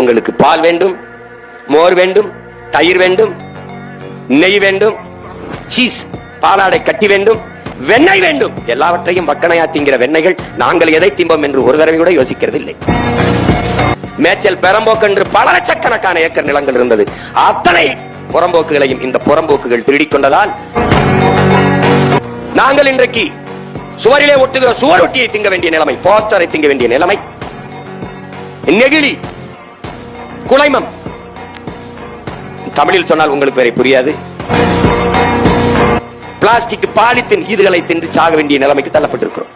உங்களுக்கு பால் வேண்டும் மோர் வேண்டும் தயிர் வேண்டும் நெய் வேண்டும் சீஸ் பாலாடை கட்டி வேண்டும் வெண்ணெய் வேண்டும். எல்லாவற்றையும் வக்கணையா திங்கிற வெண்ணெய்கள் நாங்கள் எதை திம்பம் என்று ஒரு தடவை கூட யோசிக்கிறது இல்லை மேச்சல் பெரம்போக்கு என்று பல லட்சக்கணக்கான ஏக்கர் நிலங்கள் இருந்தது. அத்தனை புறம்போக்குகளையும் இந்த புறம்போக்குகள் திருடிக்கொண்டதால் நாங்கள் இன்றைக்கு சுவரிலே ஒட்டுகிற சுவர் ஒட்டியை திங்க வேண்டிய நிலைமை போஸ்டரை திங்க வேண்டிய நிலைமை. நெகிழி குலைமம். தமிழில் சொன்னால் உங்களுக்கு வேற புரியாது. பிளாஸ்டிக் பாலித்தின் இதுகளை தின்று சாக வேண்டிய நிலைமைக்கு தள்ளப்பட்டிருக்கிறோம்.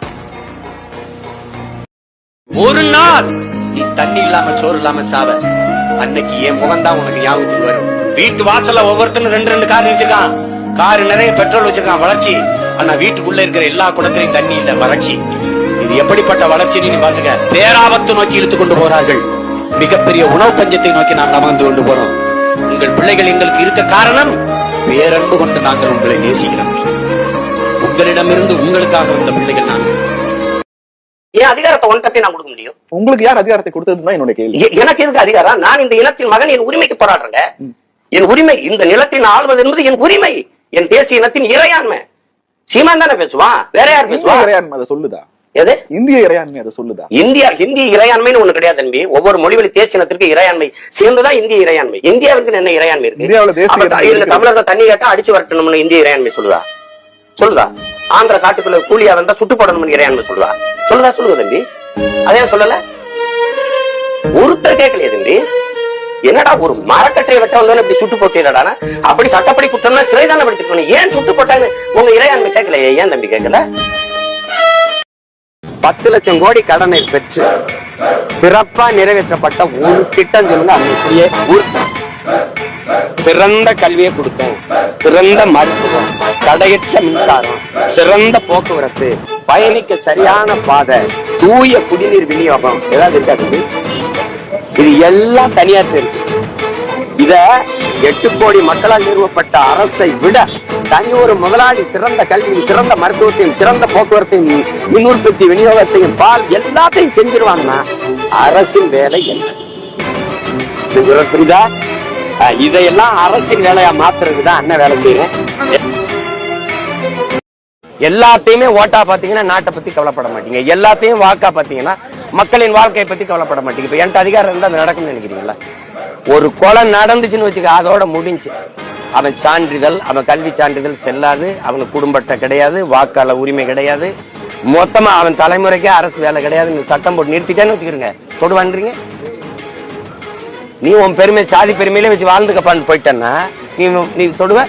ஒரு நாள் நீ தண்ணி இல்லாம சோறு இல்லாம சாவ. அன்னைக்கு என் முகம்தான் உனக்கு ஞாபகத்துக்கு வரும். வீட்டு வாசல்ல ஒவ்வொருத்தனும் ரெண்டு ரெண்டு கார் நிறுத்திருக்கான். கார் நிறைய பெட்ரோல் வச்சிருக்கான் வளர்ச்சி. ஆனா வீட்டுக்குள்ள இருக்கிற எல்லா குடத்திலையும் தண்ணி இல்ல வறட்சி. இது எப்படிப்பட்ட வளர்ச்சின்னு நீ பாத்துக்க பேராபத்து நோக்கி இழுத்து கொண்டு போறார்கள். மிகப்பெரிய உணவு பஞ்சத்தை நோக்கி நாம் நகர்ந்து கொண்டு போறோம். உங்கள் பிள்ளைகள் எங்களுக்கு இருக்க காரணம் பேரன்பு கொண்டு நாங்கள் உங்களை நேசிக்கிறோம். உங்களிடமிருந்து உங்களுக்காக வந்த பிள்ளைகள் நாங்கள். ஏன் அதிகாரத்தை ஒன்றை நான் கொடுக்க முடியும்? உங்களுக்கு யார் அதிகாரத்தை கொடுத்ததுன்னு தான் என்னுடைய கேள்வி. எனக்கு எதுக்கு அதிகாரம்? நான் இந்த இனத்தின் மகன் என் உரிமைக்கு போராடுறேங்க. என் உரிமை இந்த நிலத்தின் ஆள்வது என்பது என் உரிமை. என் தேசிய இனத்தின் இறையாண்மை. சீமான் தானே பேசுவான்? வேற யார் இந்திய பேசுவா இறையாண்மை? அதை சொல்லுதா? எது? இந்திய இறையாண்மை அதை சொல்லுதா? இந்தியா ஹிந்தி இறையாண்மைன்னு ஒண்ணு கிடையாது தம்பி. ஒவ்வொரு மொழிவழி தேர்ச்சினத்திற்கு இறையாண்மை. சேர்ந்துதான் இந்திய இறையாண்மை. இந்தியாவுக்கு என்ன இறையாண்மை இருக்கு? இந்தியாவுல. தமிழர்கள் தண்ணி கேட்டா அடிச்சு வரட்டணும்னு இந்திய இறையாண்மை சொல்லுதா? சொல்லுதா? ஆந்திர காட்டுக்குள்ள கூலியா வந்தா சுட்டு போடணும்னு இறையாண்மை சொல்லுதா? சொல்லுதா சொல்லுங்க தம்பி? அதே சொல்லல. ஒருத்தர் கேட்கலையே தம்பி. என்னடா ஒரு மரக்கட்டையை வெட்ட வந்தோன்னு இப்படி சுட்டு போட்டீங்கடானா அப்படி சட்டப்படி குற்றம்னா சிறைதானே படிச்சிருக்கணும் ஏன் சுட்டு போட்டான்னு உங்க இறையாண்மை கேட்கலையே? ஏன் தம்பி கேட்கல? பத்து லட்சம் கோடி கடனை பெற்று சிறப்பா நிறைவேற்றப்பட்ட ஒரு திட்டம் சொல்லுங்க ஊர் சிறந்த கல்வியை கொடுத்தோம் சிறந்த மருத்துவம் தடையற்ற மின்சாரம் சிறந்த போக்குவரத்து பயணிக்க சரியான பாதை தூய குடிநீர் விநியோகம் ஏதாவது இருக்காது இது எல்லாம் தனியாற்று இருக்கு. இத எட்டு கோடி மக்களால் நிறுவப்பட்ட அரசை விட தனி ஒரு முதலாளி சிறந்த கல்வியும் சிறந்த மருத்துவத்தையும் சிறந்த போக்குவரத்தையும் மின் உற்பத்தி விநியோகத்தையும் பால் எல்லாத்தையும் செஞ்சிருவாங்கன்னா அரசின் வேலை என்ன? புரியுதா? இதையெல்லாம் அரசின் வேலையா மாத்துறதுதான் அண்ணன் வேலை செய்யறேன். எல்லாத்தையுமே ஓட்டா பாத்தீங்கன்னா நாட்டை பத்தி கவலைப்பட மாட்டீங்க. எல்லாத்தையும் வாக்கா பாத்தீங்கன்னா மக்களின் வாழ்க்கையை பத்தி கவலைப்பட மாட்டீங்க. இப்ப என்கிட்ட அதிகாரம் இருந்தா அது நடக்கும்னு நினைக்கிறீங்களா? ஒரு கொலை நடந்துச்சுன்னு வச்சுக்க அதோட முடிஞ்சு. அவன் சான்றிதழ் அவன் கல்வி சான்றிதழ் செல்லாது அவனுக்கு குடும்பத்தை கிடையாது வாக்காள உரிமை கிடையாது. மொத்தமா அவன் தலைமுறைக்கே அரசு வேலை கிடையாது நீ சட்டம் போட்டு நிறுத்திட்டேன்னு வச்சுக்கிறீங்க. தொடுவான்றீங்க நீ உன் பெருமை சாதி பெருமையிலே வச்சு வாழ்ந்துக்கப்பான்னு போயிட்டேன்னா நீ நீ தொடுவ?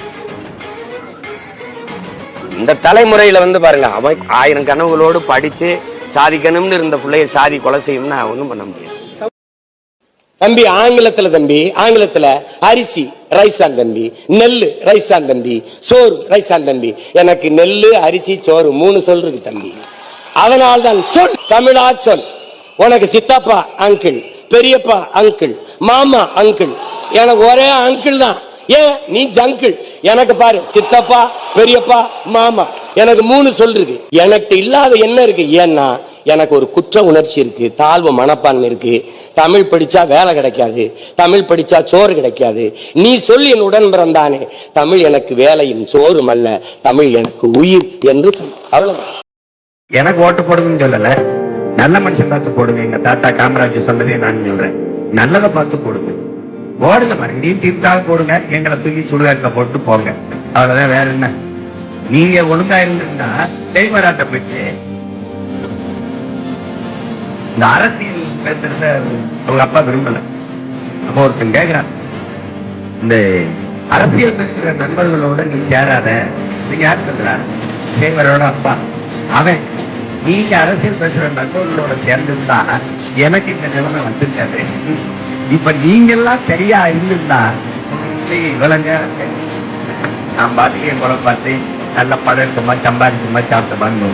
இந்த தலைமுறையில வந்து பாருங்க அவன் ஆயிரம் கனவுகளோடு படிச்சு சாதிக்கணும்னு இருந்த பிள்ளைய சாதி கொலை செய்யும்னா ஒன்றும் பண்ண முடியாது. தம்பி ஆங்கிலத்துல தம்பி ஆங்கிலத்துல அரிசி ரைஸான் தம்பி. நெல்லு ரைஸான் தம்பி. சோறு ரைஸான் தம்பி. எனக்கு நெல்லு அரிசி சோறு மூணு சொல் இருக்கு தம்பி. அதனால்தான் சொல் தமிழா சொல். உனக்கு சித்தப்பா அங்கிள் பெரியப்பா அங்கிள் மாமா அங்கிள் எனக்கு ஒரே அங்கிள் தான். ஏன்? நீ ஜங்கிள் எனக்கு பாரு சித்தப்பா பெரியப்பா மாமா. எனக்கு மூணு சொல் இருக்கு. எனக்கு இல்லாத என்ன இருக்கு? ஏன்னா எனக்கு ஒரு குற்ற உணர்ச்சி இருக்கு தாழ்வு மனப்பான்மை இருக்கு. தமிழ் படிச்சா வேலை கிடைக்காது தமிழ் படிச்சா சோறு கிடைக்காது. நீ சொல்லி என் உடன் பிறந்தானே. தமிழ் எனக்கு வேலையும் சோறும் அல்ல தமிழ் எனக்கு உயிர் என்று அவ்வளவு எனக்கு ஓட்டு போடுங்கன்னு சொல்லல. நல்ல மனுஷன் பார்த்து போடுங்க. எங்க தாத்தா காமராஜர் சொன்னதே நான் சொல்றேன். நல்லதை பார்த்து போடுங்க. போடுங்க மறுபடியும் தீர்த்தாக போடுங்க. எங்களை தூக்கி சுடுகாட்டில் போட்டு போங்க. அவ்வளவுதான். வேற என்ன? நீங்க ஒழுங்கா இருந்திருந்தா செய்வராட்ட போயிட்டு இந்த அரசியல் பேசுறத அவங்க அப்பா விரும்பல. அப்ப ஒருத்தன் கேக்குறான் இந்த அரசியல் பேசுற நண்பர்களோட நீ சேராத. நீங்க யார் சொல்றாரு அப்பா. அவன் நீங்க அரசியல் பேசுற நண்பர்களோட சேர்ந்திருந்தா எனக்கு இந்த நிலைமை வந்திருக்காது. இப்ப நீங்க எல்லாம் சரியா இருந்திருந்தா உங்களுக்கு நான் பாட்டுக்கு என் பார்த்து நல்ல படம் இருக்குமா சம்பாதிக்குமா சாப்பிட்டோமான்னு